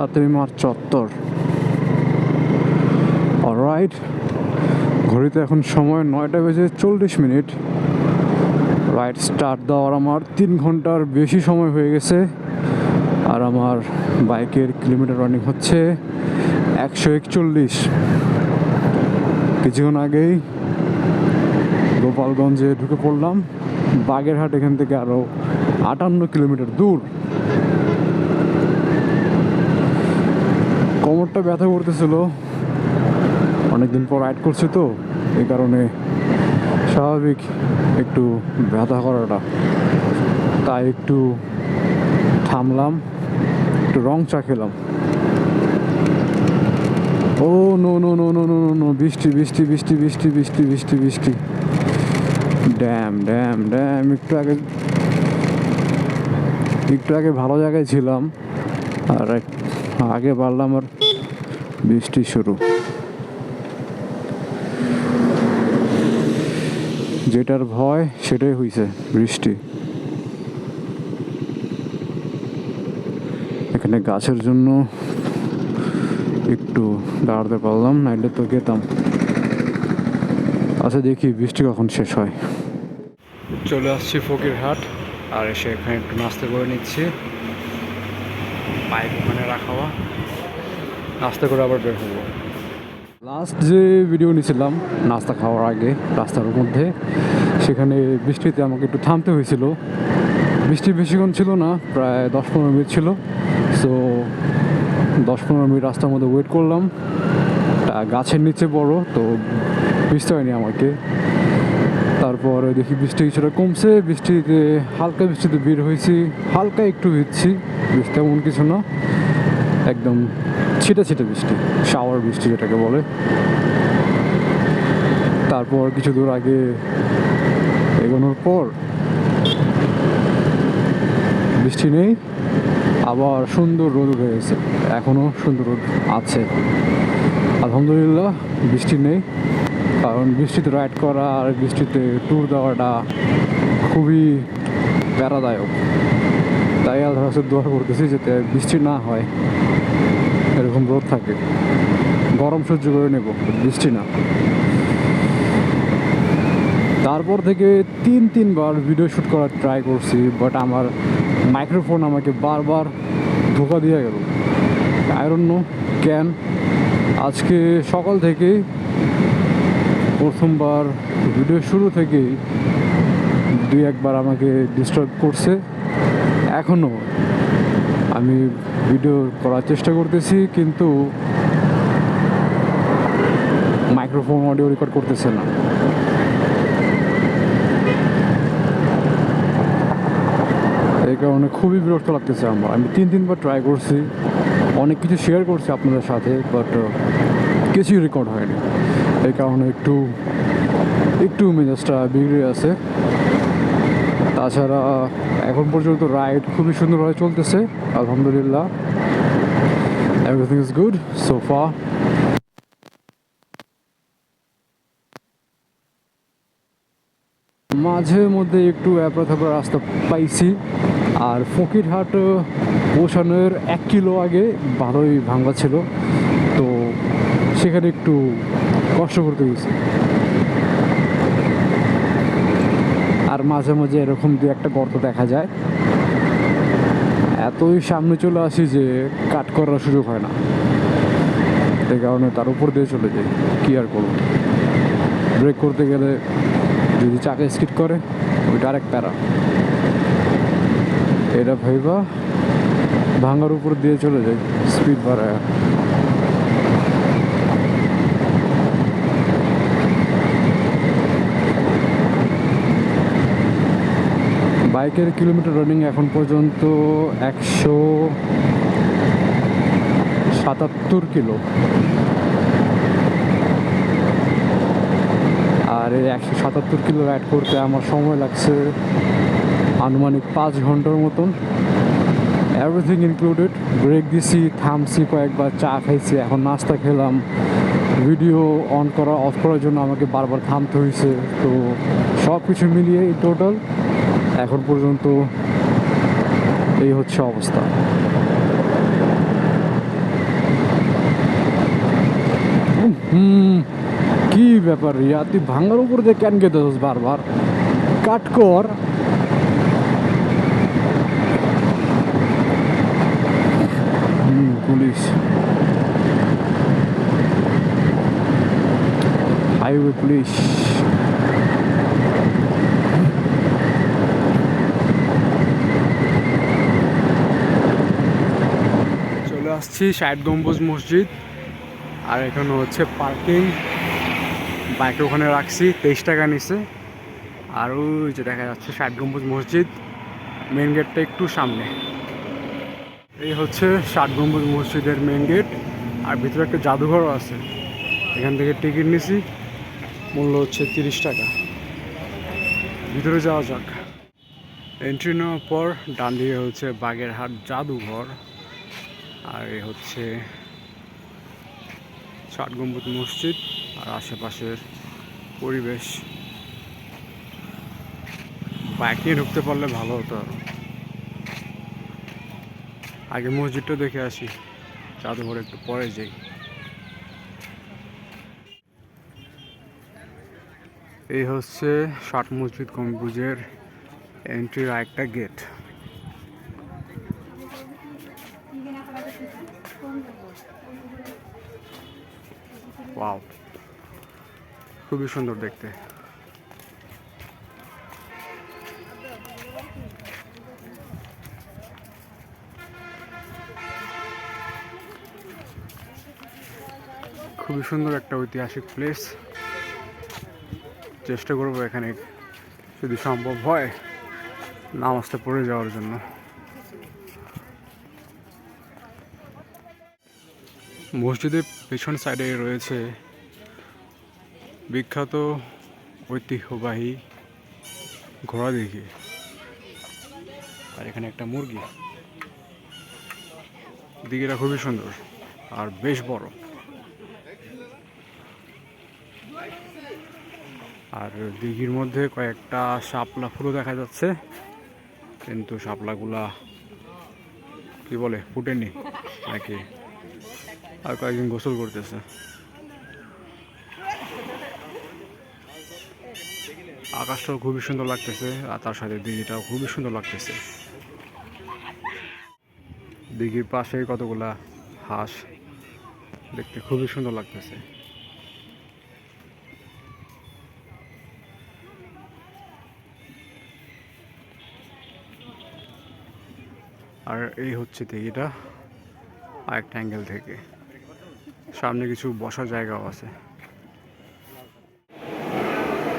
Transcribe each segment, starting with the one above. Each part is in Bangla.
সাতই মার্চ চত্বর। অলরাইট ঘড়িতে এখন সময় নয়টা বেজে চল্লিশ মিনিট। রাইট স্টার্ট দেওয়ার আমার তিন ঘণ্টার বেশি সময় হয়ে গেছে। আর আমার বাইকের কিলোমিটার রানিং হচ্ছে একশো একচল্লিশ। কিছুক্ষণ আগেই গোপালগঞ্জে ঢুকে পড়লাম। বাগেরহাট এখান থেকে আরও আটান্ন কিলোমিটার দূর। কোমরটা ব্যথা করতেছিল। অনেকদিন পর রাইড করছি তো, এই কারণে স্বাভাবিক একটু ব্যথা করাটা। তাই একটু থামলাম, একটু রং চা খেলাম। ও, no no no no no no no, বৃষ্টি বৃষ্টি বৃষ্টি বৃষ্টি বৃষ্টি বৃষ্টি বৃষ্টি। ড্যাম ড্যাম ড্যাম, একটু আগে একটু আগে ভালো জায়গায় ছিলাম, আর আগে পারলাম আর বৃষ্টি শুরু। যেটার ভয়, সেটাই হয়েছে বৃষ্টি। এখানে গাছের জন্য একটু দাঁড়াতে পারলাম, নাইলে তো গেতাম আচ্ছা দেখি বৃষ্টি কখন শেষ হয়। চলে আসছি ফকিরহাট আর এসে এখানে একটু নাস্তা করে নিচ্ছি। বাইক ওখানে রাখাওয়া নাস্তা করে আবার বের হব। লাস্ট যে ভিডিও নিয়েছিলাম নাস্তা খাওয়ার আগে রাস্তার মধ্যে সেখানে বৃষ্টিতে আমাকে একটু থামতে হয়েছিল। বৃষ্টি বেশিক্ষণ ছিল না প্রায় দশ পনেরো মিনিট ছিল। সো দশ পনেরো মিনিট রাস্তার মধ্যে ওয়েট করলাম। তা গাছের নিচে বড় তো বুঝতে হয়নি আমাকে। তারপর দেখি বৃষ্টি কিছুটা কমছে বৃষ্টিতে হালকা বৃষ্টিতে বের হয়েছি হালকা একটু ভিজছি। বৃষ্টি, তেমন কিছু না। একদম ছিটে ছিটে বৃষ্টি, শাওয়ার বৃষ্টি যেটাকে বলে। তারপর কিছু দূর আগে এগোনোর পর বৃষ্টি নেই, আবার সুন্দর রোদ উঠে গেছে এখনও সুন্দর রোদ আছে। আলহামদুলিল্লাহ, বৃষ্টি নেই, কারণ বৃষ্টিতে রাইড করা আর বৃষ্টিতে ট্যুর দেওয়াটা খুবই প্যারাদায়ক তাই আল্লাহ কাছে দোয়া করতেছি যাতে বৃষ্টি না হয়। এরকম রোদ থাকে। গরম সহ্য করে নেব বৃষ্টি না। তারপর থেকে তিন, তিনবার ভিডিও শ্যুট করার ট্রাই করছি বাট আমার মাইক্রোফোন আমাকে বারবার ধোকা দিয়ে গেল। আয়রন নো ক্যান আজকে সকাল থেকেই প্রথমবার ভিডিও শুরু থেকেই দুই, একবার আমাকে ডিস্টার্ব করছে। এখনও আমি ভিডিও করার চেষ্টা করতেছি, কিন্তু মাইক্রোফোন অডিও রেকর্ড করতেছে না। এই কারণে খুবই বিরক্ত লাগতেছে আমার। আমি তিন তিনবার ট্রাই করছি, অনেক কিছু শেয়ার করছি আপনাদের সাথে বাট কিছুই রেকর্ড হয়নি। এই কারণে একটু একটু মেজাজটা বিগড়ে আছে। তাছাড়া, এখন পর্যন্ত রাইড খুবই সুন্দরভাবে চলতেছে, আলহামদুলিল্লাহ। এভরিথিং ইজ গুড সোফা মাঝে মধ্যে একটু অ্যাপড়া থাপড়া রাস্তা পাইছি, আর ফকিরহাট পৌঁছানোর এক কিলো আগে ভালোই ভাঙ্গা ছিল, তো সেখানে একটু কষ্ট করতে গেছি। আর মাঝে মাঝে এরকম দু একটা গর্ত দেখা যায়। এতই সামনে চলে আসি যে কাট করার সুযোগ হয় না। এই কারণে তার উপর দিয়ে চলে যাই। কি আর করব? ব্রেক করতে গেলে যদি চাকা স্কিট করে, ওইটা আরেক প্যারা। এটা ভাইবা ভাঙার উপর দিয়ে চলে যায় স্পিড বাড়ায়। বাইকের কিলোমিটার রানিং এখন পর্যন্ত একশো সাতাত্তর কিলো। আর এই একশো সাতাত্তর কিলো অ্যাড করতে আমার সময় লাগছে আনুমানিক পাঁচ ঘণ্টার মতন। এভরিথিং ইনক্লুডেড ব্রেক দিছি, থামছি, কয়েকবার চা খাইছি, এখন নাস্তা খেলাম। ভিডিও অন করা অফ করার জন্য আমাকে বারবার থামতে হয়েছে তো সব কিছু মিলিয়ে টোটাল এখন পর্যন্ত এই হচ্ছে অবস্থা। হুম, কি ব্যাপার রিয়া তুই ভাঙার উপর দিয়ে কেন গেতে বারবার? কাট কর। পুলিশ। Highway police. আসছি ষাট গম্বুজ মসজিদ। আর এখানে হচ্ছে পার্কিং বাইক ওখানে রাখছি, তেইশ টাকা নিছে। আর ওই যে দেখা যাচ্ছে ষাট গম্বুজ মসজিদ মেন গেটটা একটু সামনে। এই হচ্ছে ষাট গম্বুজ মসজিদের মেন গেট আর ভিতরে একটা জাদুঘরও আছে। এখান থেকে টিকিট নিছি, মূল্য হচ্ছে তিরিশ টাকা। ভিতরে যাওয়া যাক। এন্ট্রি নেওয়ার পর ডান দিকে হচ্ছে বাগেরহাট জাদুঘর। আর এ হচ্ছে ষাট গম্বুজ মসজিদ আর আশেপাশের পরিবেশ। বাইক নিয়ে ঢুকতে পারলে ভালো হতো আরও। আগে মসজিদটা দেখে আসি, জাদুঘর একটু পরে যাই। এই হচ্ছে ষাট মসজিদ গম্বুজের এন্ট্রির আরেকটা গেট খুবই সুন্দর দেখতে। খুবই সুন্দর একটা ঐতিহাসিক প্লেস চেষ্টা করব এখানে যদি সম্ভব হয় নামাজটা পড়ে যাওয়ার জন্য। মসজিদের পেছন সাইডে রয়েছে বিখ্যাত ঐতিহ্যবাহী ঘোড়া দেখি। আর এখানে একটা মুরগি। দিঘিটা খুবই সুন্দর আর বেশ বড়। আর দিঘির মধ্যে কয়েকটা শাপলা ফুলও দেখা যাচ্ছে, কিন্তু শাপলাগুলা কি বলে, ফুটেনি নাকি? আর কয়েকজন গোসল করতেছে। আকাশটাও খুবই সুন্দর লাগতেছে, আর তার সাথে দিঘিটাও খুবই সুন্দর লাগতেছে। দিঘির পাশে কতগুলা হাঁস দেখতে খুবই সুন্দর লাগতেছে। আর এই হচ্ছে দিঘিটা, আরেকটা অ্যাঙ্গেল থেকে। সামনে কিছু বসার জায়গাও আছে।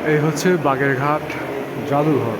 এই হচ্ছে বাগেরঘাট জাদুঘর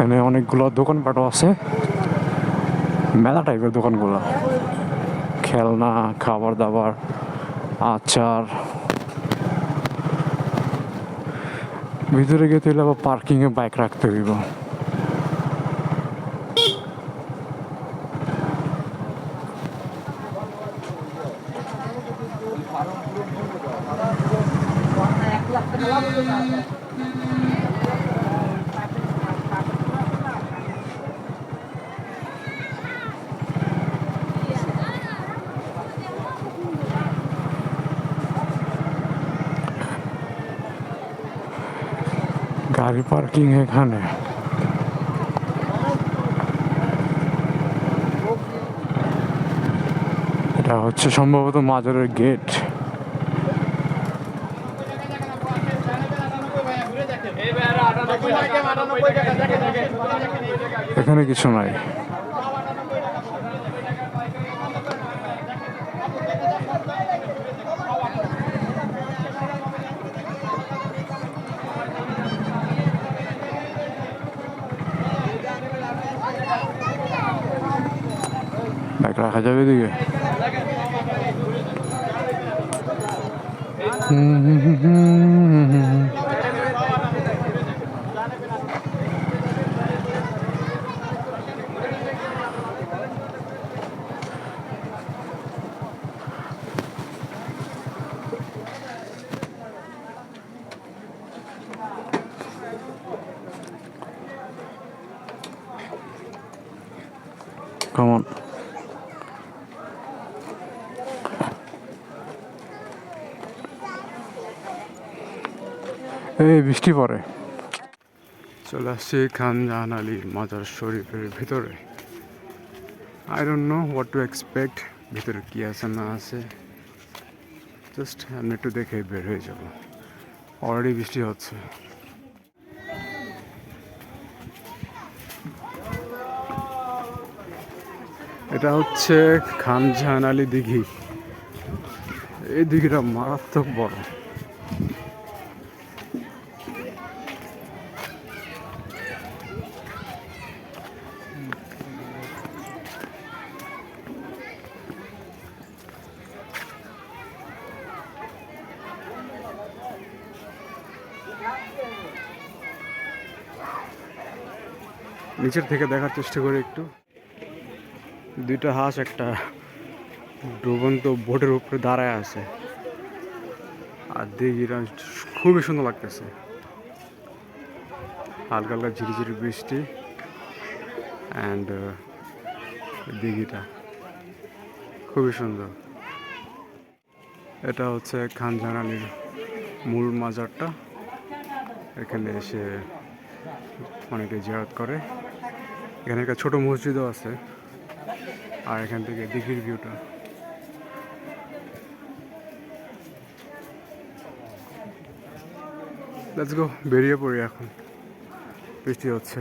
এখানে অনেকগুলো দোকানপাটও আছে। মেলা টাইপের দোকানগুলো। খেলনা খাবার দাবার আচার। ভিতরে গিয়ে তাহলে আবার পার্কিংয়ে বাইক রাখতে হইব। গাড়ি পার্কিং এখানে। এটা হচ্ছে সম্ভবত মাজারের গেট। এখানে কিছু নাই। রাখা যাবে এদিকে Come on. এই বৃষ্টি পড়ে। চলে আসছি খান জাহান আলী মাজার শরীফের ভিতরে। I don't know what to expect ভিতরে কী আছে না আছে। জাস্ট আমি একটু দেখে বের হয়ে যাব। অলরেডি বৃষ্টি হচ্ছে। এটা হচ্ছে খান জাহান আলী দিঘি। এই দিঘিটা মারাত্মক বড়। নিচের থেকে দেখার চেষ্টা করি একটু। দুইটা হাঁস, একটা ডুবন্ত বোটের উপরে দাঁড়ায় আছে। আর দিঘিটা খুবই সুন্দর লাগতেছে। হালকা হালকা ঝিরিঝিরি বৃষ্টি অ্যান্ড দিঘিটা। খুবই সুন্দর। এটা হচ্ছে খানজান মূল মাজারটা। এখানে এসে অনেকে জিয়ারত করে। এখানে একটা ছোট মসজিদও আছে। আর এখান থেকে দিঘির ভিউটা লেটস গো বেরিয়ে পড়ি এখন। বৃষ্টি হচ্ছে।